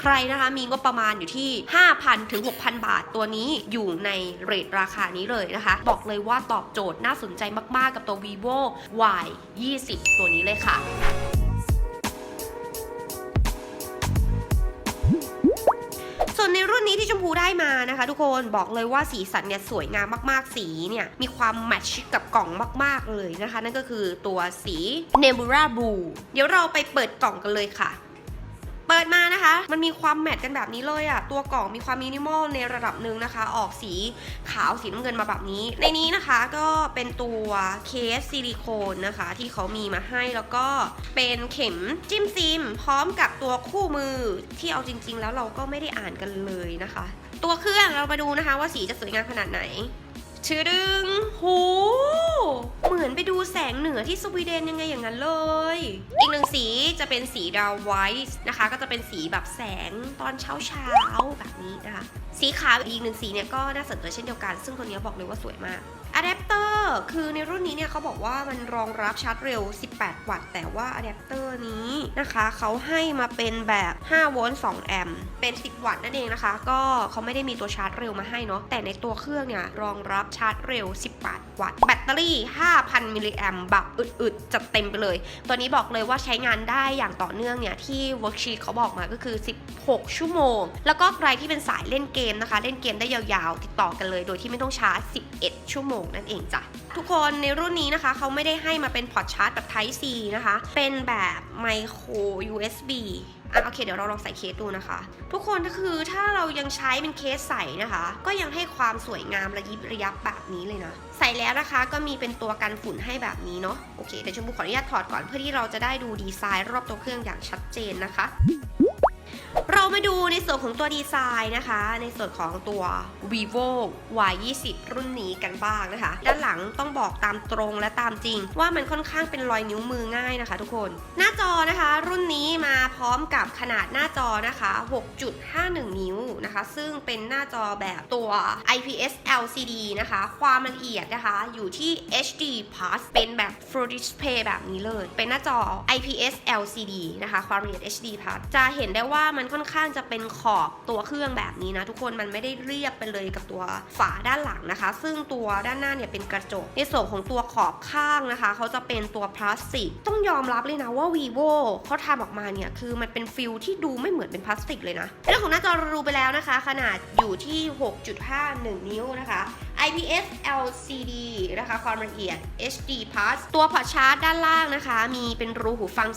ใครนะคะมีงบประมาณอยู่ที่ 5,000 ถึง 6,000 บาทตัวนี้อยู่ในเรทราคานี้เลยนะคะ บอกเลยว่าตอบโจทย์น่าสนใจมากๆกับตัว vivo y 20ตัวนี้เลยค่ะส่วนในรุ่นนี้ที่ชมพูได้มานะคะ ทุกคนบอกเลยว่าสีสันเนี่ยสวยงามมากๆ สีเนี่ยมีความแมทช์กับกล่องมากๆเลยนะคะ นั่นก็คือตัวสี Nebula Blue เดี๋ยวเราไปเปิดกล่องกันเลยค่ะ เปิดมานะคะ มันมีความแมทกันแบบนี้เลยอะตัวกล่องมีความมินิมอลในระดับหนึ่งนะคะ ออกสีขาวสีน้ำเงินมาแบบนี้ ในนี้นะคะก็เป็นตัวเคสซิลิโคนนะคะ ที่เขามีมาให้แล้วก็เป็นเข็มจิ้มซิม พร้อมกับตัวคู่มือที่เอาจริง ๆ แล้วเราก็ไม่ได้อ่านกันเลยนะคะ ตัวเครื่องเรามาดูนะคะว่าสีจะสวยงามขนาดไหน ชื่อดึงหูเหมือนไปดูแสงเหนือที่สวีเดนยังไงอย่างนั้นเลย อีกหนึ่งสีจะเป็นสีดาวไวท์นะคะ ก็จะเป็นสีแบบแสงตอนเช้าเช้าแบบนี้นะคะ สีขาวอีกหนึ่งสีเนี่ยก็น่าสนใจเช่นเดียวกัน ซึ่งตัวนี้บอกเลยว่าสวยมาก อะแดปเตอร์คือในรุ่นนี้เนี่ยเขาบอกว่ามันรองรับชาร์จเร็ว 18 วัตต์ แต่ว่าอะแดปเตอร์นี้นะคะเขาให้มาเป็นแบบ5โวลต์2แอมป์เป็น 10 วัตต์นั่นเองนะคะ ก็เขาไม่ได้มีตัวชาร์จเร็วมาให้เนาะแต่ในตัวเครื่องเนี่ยรองรับชาร์จเร็ว 18 วัตต์ แบตเตอรี่ 5,000 มิลลิแอมป์แบบอึดๆ จัดเต็มไปเลย ตัวนี้บอกเลยว่าใช้งานได้อย่างต่อเนื่องเนี่ยที่ Worksheet เขาบอกมาก็คือ 16 ชั่วโมง แล้วก็ใครที่เป็นสายเล่นเกมนะคะ เล่นเกมได้ยาวๆ ติดต่อกันเลย โดยที่ไม่ต้องชาร์จ 11 ชั่วโมงนั่นเองจ้ะ ทุกคนในรุ่นนี้นะคะ เขาไม่ได้ให้มาเป็นพอร์ตชาร์จแบบ Type C นะคะ เป็นแบบไมโคร USB อะโอเค เดี๋ยวเราลองใส่เคสดูนะคะ ทุกคนก็คือถ้าเรายังใช้เป็นเคสใส่นะคะ ก็ยังให้ความสวยงามระยิบระยับแบบนี้เลยนะ ใส่แล้วนะคะก็มีเป็นตัวกันฝุ่นให้แบบนี้เนาะโอเคเดี๋ยวชมพูขออนุญาตถอดก่อนเพื่อที่เราจะได้ดูดีไซน์รอบตัวเครื่องอย่างชัดเจนนะคะ มาดูในส่วนของตัวดีไซน์นะคะ ในส่วนของตัว vivo y 2 0รุ่นนี้กันบ้างนะคะ ด้านหลังต้องบอกตามตรงและตามจริง ว่ามันค่อนข้างเป็นรอยนิ้วมือง่ายนะคะ ทุกคน หน้าจอนะคะ รุ่นนี้มาพร้อมกับขนาดหน้าจอนะคะ 6.51 นิ้วนะคะ ซึ่งเป็นหน้าจอแบบตัว IPS LCD นะคะ ความละเอียดนะคะอยู่ที่ HD Plus เป็นแบบ Full Display แบบนี้เลย เป็นหน้าจอ IPS LCD นะคะ ความละเอียด HD Plus จะเห็นได้ว่ามันค่อนข้างจะเป็นขอบตัวเครื่องแบบนี้นะทุกคนมันไม่ได้เรียบไปเลยกับตัวฝาด้านหลังนะคะ ซึ่งตัวด้านหน้าเนี่ยเป็นกระจก ในส่วนของตัวขอบข้างนะคะเขาจะเป็นตัวพลาสติก ต้องยอมรับเลยนะว่า vivo เขาทำออกมาเนี่ยคือมันเป็นฟิลที่ดูไม่เหมือนเป็นพลาสติกเลยนะเรื่องของหน้าจอเรารู้ไปแล้วนะคะ ขนาดอยู่ที่ 6.51 นิ้วนะคะ IPS LCD นะคะ ความละเอียด HD Plus ตัวพอร์ตชาร์จด้านล่างนะคะ มีเป็นรูหูฟัง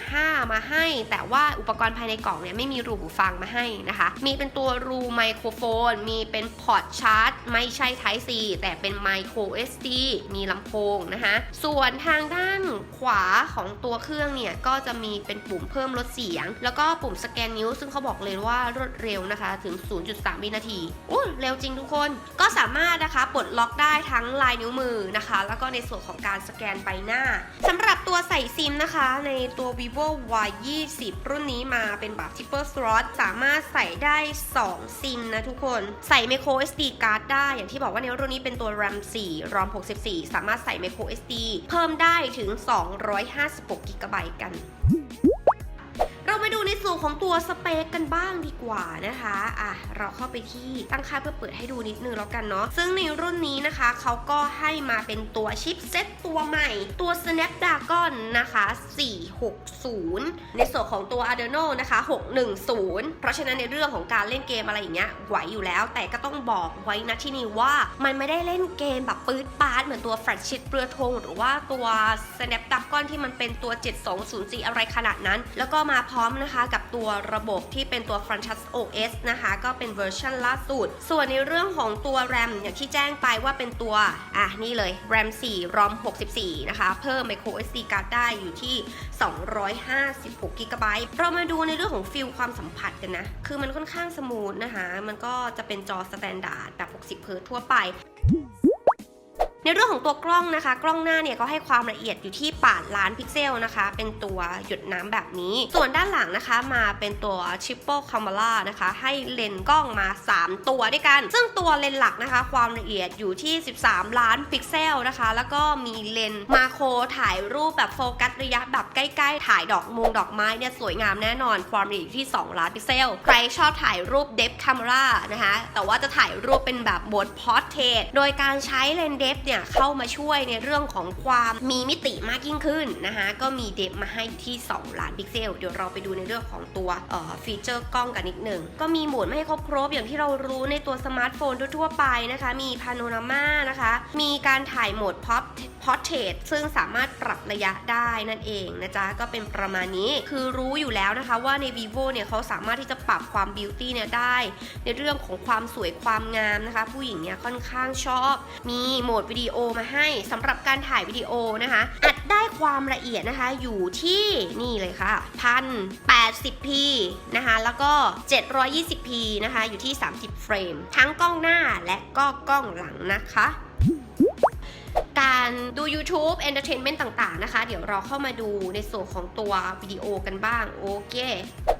3.5 มาให้ แต่ว่าอุปกรณ์ภายในกล่องเนี่ยไม่มีรูหูฟังมาให้นะคะ มีเป็นตัวรูไมโครโฟน มีเป็นพอร์ตชาร์จ ไม่ใช่ Type C แต่เป็นไมโคร SD มีลำโพงนะคะ ส่วนทางด้านขวาของตัวเครื่องเนี่ย ก็จะมีเป็นปุ่มเพิ่มลดเสียง แล้วก็ปุ่มสแกนนิ้ว ซึ่งเขาบอกเลยว่ารวดเร็วนะคะ ถึง 0.3 วินาทีอู้เร็วจริงทุกคน ก็สามารถนะคะปลดล็อกได้ทั้งลายนิ้วมือนะคะ แล้วก็ในส่วนของการสแกนใบหน้าสำหรับตัวใส่ซิมนะคะ ในตัว vivo y 2 0รุ่นนี้มาเป็นแบบ triple slot สามารถใส่ได้ 2 ซิมนะทุกคนใส่ micro SD card ได้อย่างที่บอกว่าในรุ่นนี้เป็นตัว RAM 4 ROM 64 สามารถใส่ micro SD เพิ่มได้ถึง 256 g b กันเรามา ดูในส่วนของตัวสเปคกันบ้างดีกว่านะคะอะเราเข้าไปที่ตั้งค่าเพื่อเปิดให้ดูนิดนึงแล้วกันเนาะซึ่งในรุ่นนี้นะคะเขาก็ให้มาเป็นตัวชิปเซ็ตตัวใหม่ ตัว Snapdragon นะคะ 460 ในส่วนของตัว Adreno นะคะ 610 เพราะฉะนั้นในเรื่องของการเล่นเกมอะไรอย่างเงี้ยไหวอยู่แล้ว แต่ก็ต้องบอกไว้นะที่นี่ว่ามันไม่ได้เล่นเกมแบบปื๊ดปาดเหมือนตัว f r a s h i t เรือธงหรือว่าตัว Snapdragon ที่มันเป็นตัว 720G อะไรขนาดนั้น แล้วก็มาพร้อมนะคะกับตัวระบบที่เป็นตัว f r a n c h i s OS นะคะก็เป็นเวอร์ชันล่าสุด ส่วนในเรื่องของตัว RAM อย่างที่แจ้งไปว่าเป็นตัว อะ นี่เลย RAM 4 ROM 64 นะคะ เพิ่ม micro SD card ได้อยู่ที่ 256 GB เรามาดูในเรื่องของฟิลความสัมผัสกันนะ คือมันค่อนข้างสมูทนะคะ มันก็จะเป็นจอสแตนดาร์ดแบบ 60 เฮิร์ตซ์ทั่วไป ในเรื่องของตัวกล้องนะคะ กล้องหน้าเนี่ยก็ให้ความละเอียดอยู่ที่8ล้านพิกเซลนะคะ เป็นตัวหยดน้ำแบบนี้ ส่วนด้านหลังนะคะมาเป็นตัว triple camera นะคะ ให้เลนกล้องมา 3 ตัวด้วยกัน ซึ่งตัวเลนหลักนะคะ ความละเอียดอยู่ที่ 13 ล้านพิกเซลนะคะ แล้วก็มีเลนมาโครถ่ายรูปแบบโฟกัสระยะแบบใกล้ๆ ถ่ายดอกมงดอกไม้เนี่ยสวยงามแน่นอน ความละเอียดอยู่ที่ 2 ล้านพิกเซล ใครชอบถ่ายรูป depth camera นะคะ แต่ว่าจะถ่ายรูปเป็นแบบโหมดเทรดโดยการใช้เลนเดฟเนี่ยเข้ามาช่วยในเรื่องของความมีมิติมากยิ่งขึ้นนะคะก็มีเดฟมาให้ที่ 2 ล้านพิกเซล เดี๋ยวเราไปดูในเรื่องของตัวฟีเจอร์กล้องกันนิดหนึ่ง ก็มีโหมดไม่ให้ครบครบอย่างที่เรารู้ในตัวสมาร์ทโฟนทั่วๆไปนะคะ มีพาโนรามานะคะ มีการถ่ายโหมดพ็อป portrait ซึ่งสามารถปรับระยะได้นั่นเองนะจ๊ะ ก็เป็นประมาณนี้คือรู้อยู่แล้วนะคะว่าใน vivo เนี่ยเขาสามารถที่จะปรับความ beauty เนี่ยได้ ในเรื่องของความสวยความงามนะคะ ผู้หญิงเนี่ยค่อนข้างชอบ มีโหมดวิดีโอมาให้สำหรับการถ่ายวิดีโอนะคะอัดได้ความละเอียดนะคะอยู่ที่นี่เลยค่ะ 1080p นะคะ แล้วก็ 720p นะคะ อยู่ที่ 30 เฟรม ทั้งกล้องหน้าและก็กล้องหลังนะคะ การดู YouTube Entertainment ต่างๆ นะคะ เดี๋ยวเราเข้ามาดูในส่วนของตัววิดีโอกันบ้าง โอเค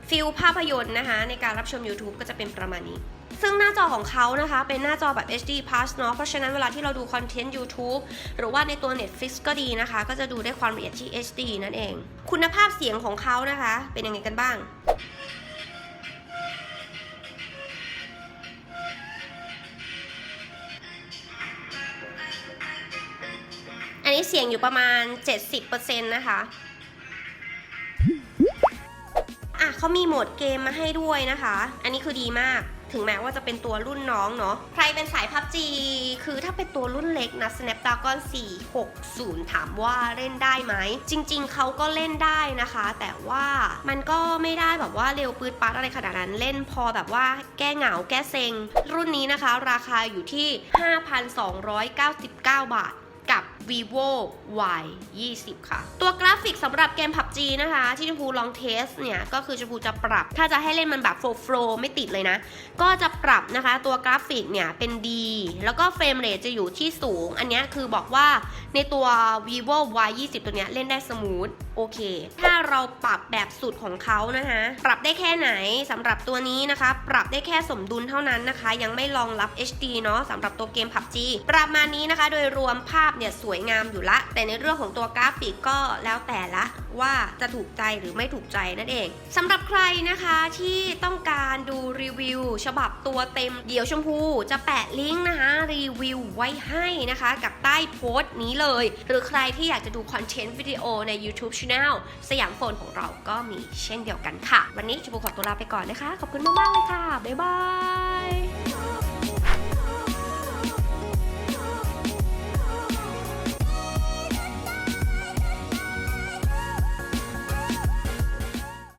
ฟิลภาพยนตร์นะคะ ในการรับชม YouTube ก็จะเป็นประมาณนี้ซึ่งหน้าจอของเขานะคะ เป็นหน้าจอแบบ HD Plus เนาะ เพราะฉะนั้นเวลาที่เราดูคอนเทนต์ YouTube หรือว่าในตัว Netflix ก็ดีนะคะ ก็จะดูได้ความละเอียดที่ HD นั่นเอง คุณภาพเสียงของเขานะคะ เป็นยังไงกันบ้าง เสียงอยู่ประมาณ 70%นะคะอะเขามีโหมดเกมมาให้ด้วยนะคะ อันนี้คือดีมากถึงแม้ว่าจะเป็นตัวรุ่นน้องเนาะ ใครเป็นสาย PUBG คือถ้าเป็นตัวรุ่นเล็กนะ Snapdragon 460 ถามว่าเล่นได้ไหม จริงๆ เขาก็เล่นได้นะคะ แต่ว่ามันก็ไม่ได้แบบว่าเร็วปืดปัดอะไรขนาดนั้น เล่นพอแบบว่าแก้เหงาแก้เซ็ง รุ่นนี้นะคะ ราคาอยู่ที่ 5,299 บาทกับ vivo y 20ค่ะ ตัวกราฟิกสำหรับเกม PUBG นะคะ ที่ชมพูลองเทสเนี่ย ก็คือชมพูจะปรับ ถ้าจะให้เล่นมันแบบโฟล์โฟล์ไม่ติดเลยนะ ก็จะปรับนะคะ ตัวกราฟิกเนี่ย เป็นดี แล้วก็เฟรมเรทจะอยู่ที่สูง อันนี้คือบอกว่าในตัว vivo y 20ตัวเนี้ยเล่นได้สมูท โอเค ถ้าเราปรับแบบสุดของเขานะคะ ปรับได้แค่ไหนสำหรับตัวนี้นะคะ ปรับได้แค่สมดุลเท่านั้นนะคะ ยังไม่รองรับ HD เนาะสำหรับตัวเกม PUBG ประมาณนี้นะคะ โดยรวมภาพเนี่ยสวยงามอยู่ละ แต่ในเรื่องของตัวกราฟิกก็แล้วแต่ละว่าจะถูกใจหรือไม่ถูกใจนั่นเองสำหรับใครนะคะที่ต้องการดูรีวิว ฉบับตัวเต็มเดี๋ยวชมพู จะแปะลิงก์นะคะรีวิวไว้ให้นะคะ กับใต้โพสต์นี้เลย หรือใครที่อยากจะดูคอนเทนต์วิดีโอใน YouTube Channel สยามโฟนของเราก็มีเช่นเดียวกันค่ะ วันนี้ชมพูขอตัวลาไปก่อนนะคะ ขอบคุณมาก ๆ เลยค่ะ บ๊ายบาย